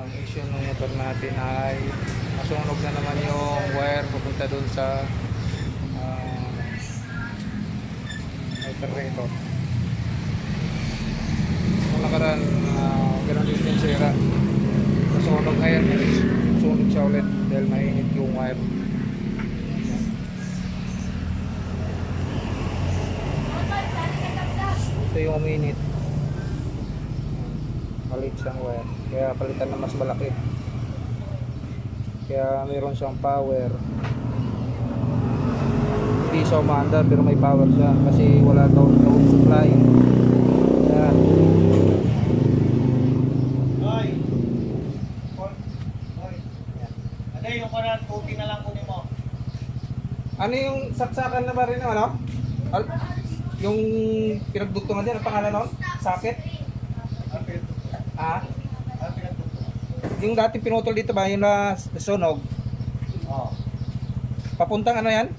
ang issue ng motor natin ay masunog na naman yung wire papunta dun sa uh, alternator. Kung nakaraan, uh, ganun din yung sira. Masunog ngayon, sunog siya ulit dahil mainit yung wire. Ito yung uminit. Siyang wire. Kaya palitan na mas malaki. Kaya mayroon siyang power. Hindi siya umaandar pero may power siya kasi wala daw daw supply. Kaya! Ano yung kanan, puti na lang kunin mo. ano yung saksakan na ba rin ano? Al yung pinagdugtungan din, ang pangalan nun? Sakit? Ano pinagtuturo? Ah? Ano pinagtuturo? Yung dati pinutol dito ba, yung na sunog, Oo. papuntang ano yan?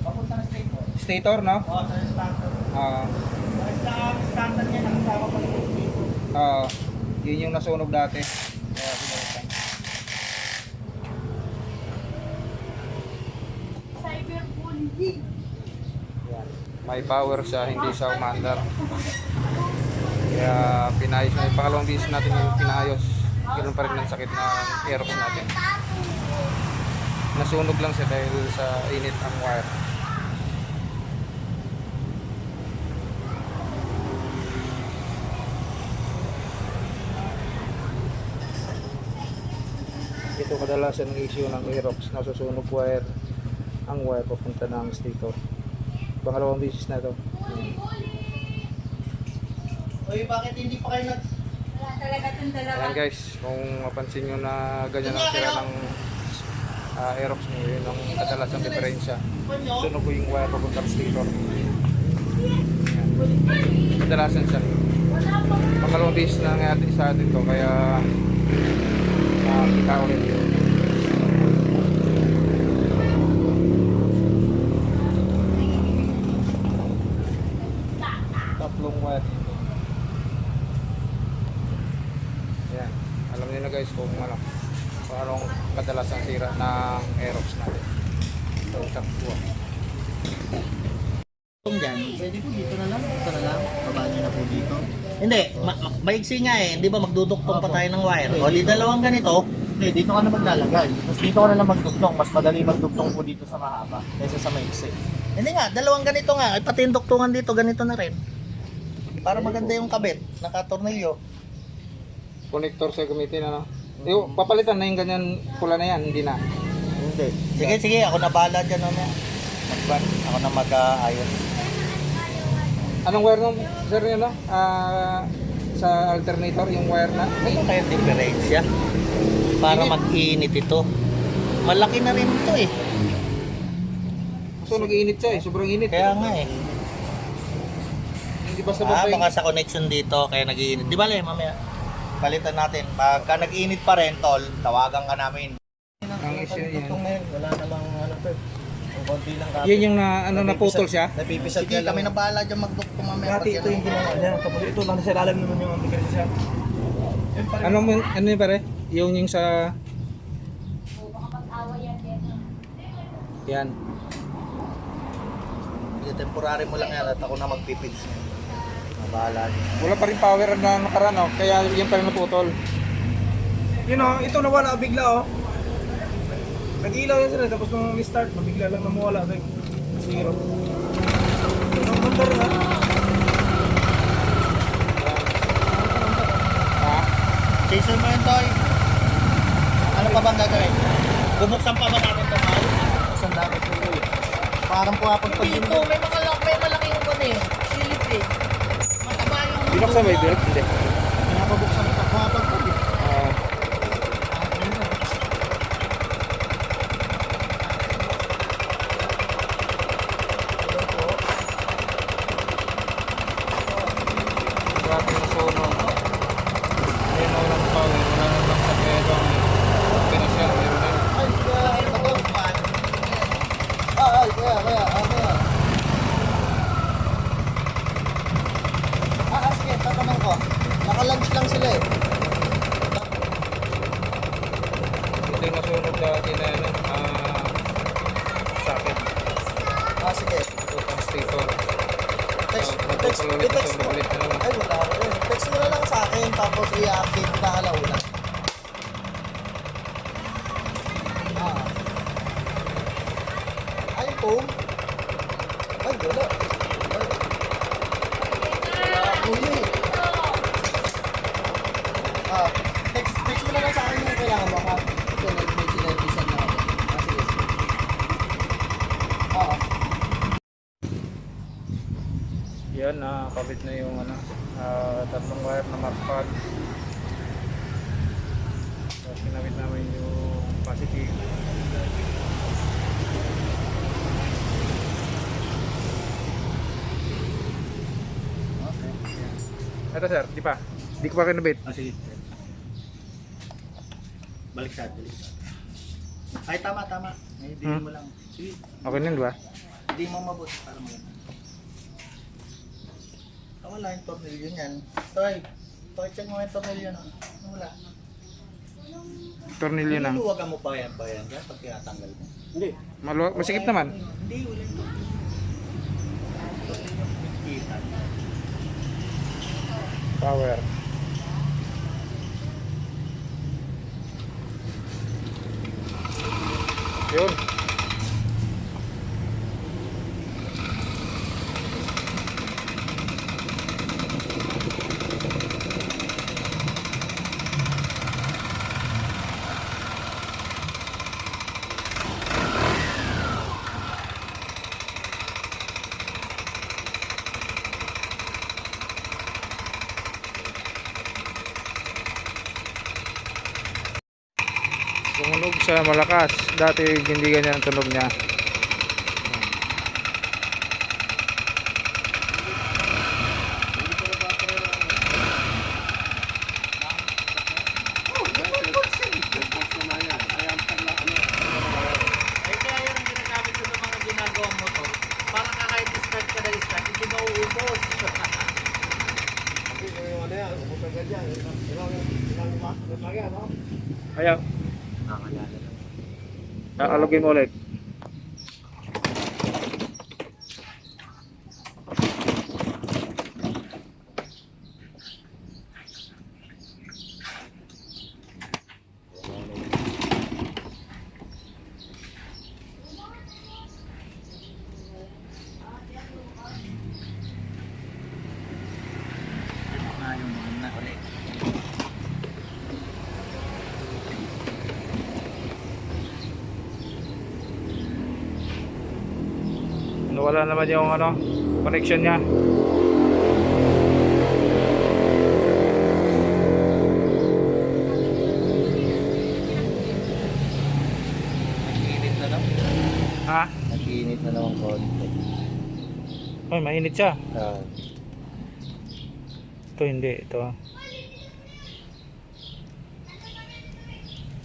Papunta na state mo. Stator, no? Oo, sa starter. Ah, Sa starter niya, nakasama pa ng dito. ah, yun yung nasunog dati. Kaya pinalitan. Cyberbullying. May power siya, hindi siya umandar. Kaya pinayos na yung pangalawang bisis natin yung pinayos. Ganoon pa rin ang sakit ng aerox natin. Nasunog lang siya dahil sa init ang wire. Ito kadalasan ng issue ng aerox, nasusunog wire ang wire papunta ng stator. Pangalawang bisis na to. Hoy, bakit hindi pa kayo nag... Wala talaga itong dalawa. Ayan guys, kung mapansin nyo na ganyan ang sira ng uh, aerox nyo, yun ang kadalasang diferensya. Sunog ko yung wire papunta ng stator. Kadalasan siya. Pangalawang bisis na nangyari sa atin to, kaya nakakita ulit. Tatlong wire dito. Ayan. Alam niyo na guys kung ano kung anong kadalasang sira ng aerox natin. So, takbo. Kung dyan, pwede po dito na lang, dito na lang, baba niyo na po dito. Hindi, ma- ma- maiksi nga eh, hindi ba magduduktong pa tayo ng wire? O di dalawang ganito, Hindi, dito ka na maglalagay. Tapos dito ka na lang magdugtong. Mas madali magdugtong po dito sa mahaba kaysa sa maiksi. hindi nga, dalawang ganito nga, eh, pati yung duktungan dito, ganito na rin. Para maganda yung kabit, nakatornilyo. Connector sa gamitin ano. Yung papalitan na yung ganyan pula na yan, hindi na. Hindi. Sige, sige, ako na bahala dyan mamaya. Magban, ako na mag-aayos. Anong wire nung sir yun no? Ah, sa alternator yung wire na. Ano kaya diferensya? Para Init. mag-init ito. Malaki na rin ito eh. So nag-iinit siya eh, sobrang init. Kaya nga eh. Hindi basta Ah, basta baka sa connection dito, kaya nag-iinit. Di ba le, mamaya? Palitan natin. Pagka nag-iinit pa rin, tol, tawagan ka namin. Ang issue yan. Dugtong na yun. Wala namang ano to. Ang konti lang kapit. Yun yung na, ano, naputol siya. Napipisag Sige, kami na bahala dyan magduktong mamaya. Dati ito yung ginawa niya. Tapos ito lang sa ilalim naman yung ambigan rin. Ano mo, ano yun pare? Yung yung sa, yan yan. Temporary mo lang yan at ako na magpipix niya. Bahala niya. Wala pa rin power na nakaraan oh, kaya yung pa rin naputol. Yun o, ito nawala bigla oh. Nag-ilaw yan sila tapos nung restart, mabigla lang namawala. Like, zero. Ang ha. Ha? Jason mo yun, Toy. Ano pa bang gagawin? Bubuksan pa ba natin ito? Isang dami po ito eh. Parang pumapagpag Dito, may mga lock, may malaking ano eh. Silip eh. Mataba yung... Binuksan ba ito? Hindi. Pinapabuksan ito. Pumapagpag eh. natin nasunog no? ayun na walang power wala na lang sa pero pinasya meron na. Ay kaya ay kaya kaya ah, ay kaya ah, ah, ah sige tatanong ko. Nakalunch lang sila eh. Ito yung nasunog dati na Tapos i-update na alauna. Ah. Ay, foam. Ay, wala. Uli. Ah, text, text mo na lang sa akin yung kailangan mo, ha? So, nag-message na isan na ako. Ah, sige, sige. Ah, Yan, nakakabit na yung ano, ah, tatlong wire na 5. Tapos kinabit namin yung positive. okay. Ito sir, di pa? Di ko pa kinabit. Ah, sige. Baliktad, baliktad. Ay, tama, tama. Ay, hindi Hmm. mo lang. Sige, Okay na yun, di ba? hindi mo mabuti para mo. Ah, wala yung tornilyo niyan. Toy, check mo yung tornilyo na. Ah, Wala. Tornilyo na. Luluwagan mo pa yan ba yan dyan pag tinatanggal mo? Hindi. Malu- masikip naman. Hindi, wala yung tornilyo. Tornilyo, kita. Power. Yun. Tumunog sa malakas. Dati hindi ganyan ang tunog niya. Ayaw. Nakalala lang. Aalugin mo ulit. Na yung mga na ulit. Nawala naman yung ano, connection niya. Ha? Nag-init na naman konti. Ay, mainit siya. Ah. Ito hindi. Ito.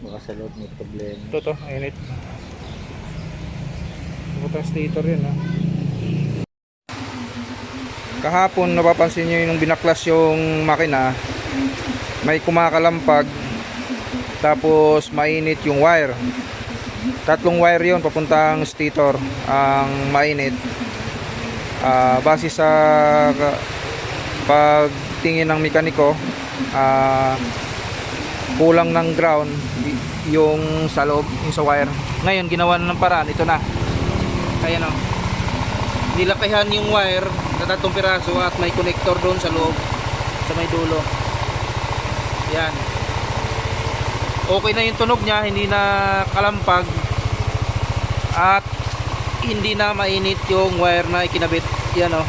baka sa loob may problema. Ito to, mainit. Butas stator yun ha. Kahapon napapansin nyo yung binaklas yung makina may kumakalampag tapos mainit yung wire tatlong wire yon papuntang stator ang mainit Ah, base sa pagtingin ng mekaniko ah, kulang ng ground yung sa loob, yung sa wire. Ngayon, ginawa na ng paraan. Ito na. Ayan o. Nilakihan yung wire na tatlong piraso at may connector doon sa loob. Sa may dulo. Yan. Okay na yung tunog niya. Hindi na kalampag. At hindi na mainit yung wire na ikinabit. Yan o.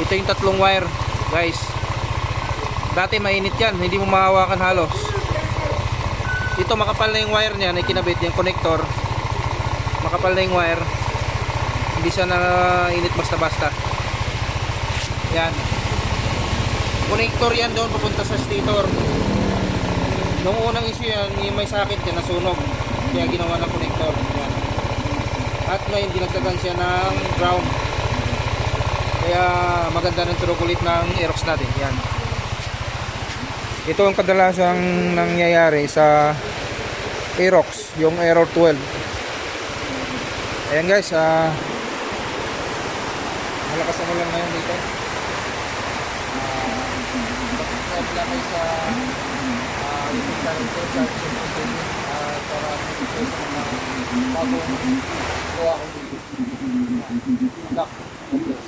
Ito yung tatlong wire. Guys. Dati mainit yan, hindi mo mahawakan halos. Ito makapal na yung wire niya na kinabit, yung connector. Makapal na yung wire. Hindi siya na init basta-basta. Yan. Connector yan doon papunta sa stator. Nung unang issue yan, yung may sakit yan, nasunog. Kaya ginawa ng connector. Yan. At ngayon, dinagdagan siya ng ground. Kaya maganda ng tunog ulit ng Aerox natin. Yan. Ito ang kadalasang nangyayari sa Aerox, yung Aero 12. Ayan guys, ah lakas ang ulan ngayon dito. Ah, Mag-subscribe lang kayo sa YouTube channel ko, Charles Simpson para sa mga bagong gawa ko dito. Hanggang. God bless.